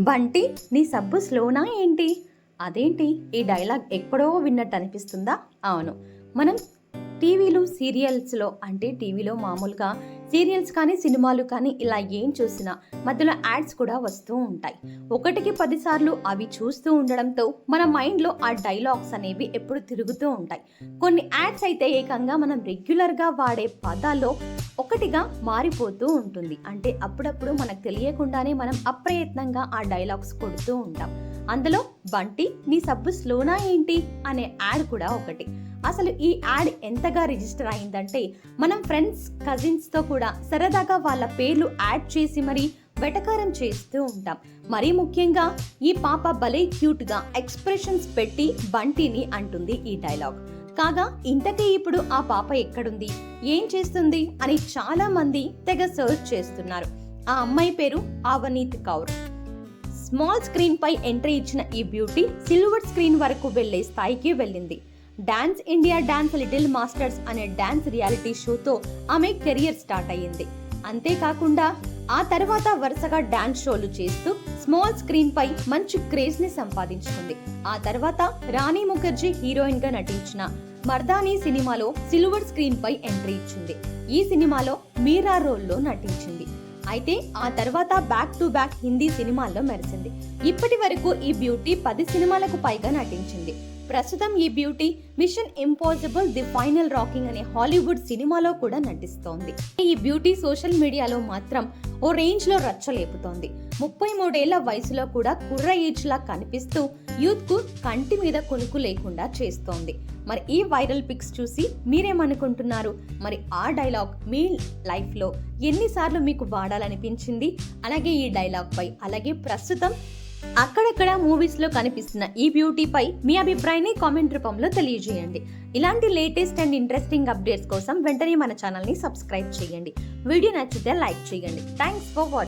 బంటి నీ సబ్బు స్లోనా ఏంటి? అదేంటి? ఈ డైలాగ్ ఎక్కడో విన్నట్టు అనిపిస్తుందా? అవును. మనం టీవీలు సీరియల్స్లో అంటే టీవీలో మామూలుగా సీరియల్స్ కానీ సినిమాలు కానీ ఇలా ఏం చూసినా మధ్యలో యాడ్స్ కూడా వస్తూ ఉంటాయి. ఒకటికి పదిసార్లు అవి చూస్తూ ఉండడంతో మన మైండ్లో ఆ డైలాగ్స్ అనేవి ఎప్పుడు తిరుగుతూ ఉంటాయి. కొన్ని యాడ్స్ అయితే ఏకంగా మనం రెగ్యులర్గా వాడే పదాల్లో ఒకటిగా మారిపోతూ ఉంటుంది. అంటే అప్పుడప్పుడు మనకు తెలియకుండానే మనం అప్రయత్నంగా ఆ డైలాగ్స్ కొడుతూ ఉంటాం. అందులో బంటి నీ సబ్బు స్లోనా ఏంటి? అనే యాడ్ కూడా ఒకటి. అసలు ఈ యాడ్ ఎంతగా రిజిస్టర్ అయిందంటే మనం ఫ్రెండ్స్ కజిన్స్తో కూడా సరదాగా వాళ్ళ పేర్లు యాడ్ చేసి మరీ వెటకారం చేస్తూ ఉంటాం. మరీ ముఖ్యంగా ఈ పాప భలే క్యూట్గా ఎక్స్ప్రెషన్స్ పెట్టి బంటిని అంటుంది ఈ డైలాగ్. కాగా ఇంతకీ ఇప్పుడు ఆ పాప ఎక్కడుంది? ఏం చేస్తుంది? అని చాలా మంది తెగ సర్చ్ చేస్తున్నారు. ఆ అమ్మాయి పేరు అవనీత్ కౌర్. స్మాల్ స్క్రీన్ పై ఎంట్రీ ఇచ్చిన ఈ బ్యూటీ సిల్వర్ స్క్రీన్ వరకు వెళ్ళే స్థాయికి వెళ్ళింది. Dance India dance little masters అనే డాన్స్ రియాలిటీ షోతో ఆమె కెరియర్ స్టార్ట్ అయ్యింది. అంతేకాకుండా ఆ తర్వాత వరుసగా డాన్స్ షోలు చేస్తూ స్మాల్ స్క్రీన్ పై మంచి క్రేజ్ని సంపాదించుకుంది. ఆ తర్వాత రాణి ముఖర్జీ హీరోయిన్గా నటించిన మర్దానీ సినిమాలో సిల్వర్ స్క్రీన్ పై ఎంట్రీ ఇచ్చింది. ఈ సినిమాలో మీరా రోల్లో నటించింది. అయితే ఆ తర్వాత బ్యాక్ టు బ్యాక్ హిందీ సినిమాల్లో మెరిసింది. ఇప్పటి వరకు ఈ బ్యూటీ పది సినిమాలకు పైగా నటించింది. ప్రస్తుతం ఈ beauty mission impossible the final reckoning అనే హాలీవుడ్ సినిమాలో కూడా నటిస్తోంది. ఈ బ్యూటీ సోషల్ మీడియాలో మాత్రం ఓ రేంజ్లో రచ్చలేపుతోంది. ముప్పై మూడేళ్ళ వయసులో కూడా కుర్ర ఏజ్ లా కనిపిస్తూ యూత్కు కంటి మీద కొనుకు లేకుండా చేస్తోంది. మరి ఈ వైరల్ పిక్స్ చూసి మీరేమనుకుంటున్నారు? మరి ఆ డైలాగ్ మీ లైఫ్లో ఎన్నిసార్లు మీకు వాడాలనిపించింది? అలాగే ఈ డైలాగ్ పై అలాగే ప్రస్తుతం అక్కడక్కడ మూవీస్లో కనిపిస్తున్న ఈ బ్యూటీపై మీ అభిప్రాయాన్ని కామెంట్ రూపంలో తెలియజేయండి. ఇలాంటి లేటెస్ట్ అండ్ ఇంట్రెస్టింగ్ అప్డేట్స్ కోసం వెంటనే మన ఛానల్ని సబ్స్క్రైబ్ చేయండి. వీడియో నచ్చితే లైక్ చేయండి. Thanks for watching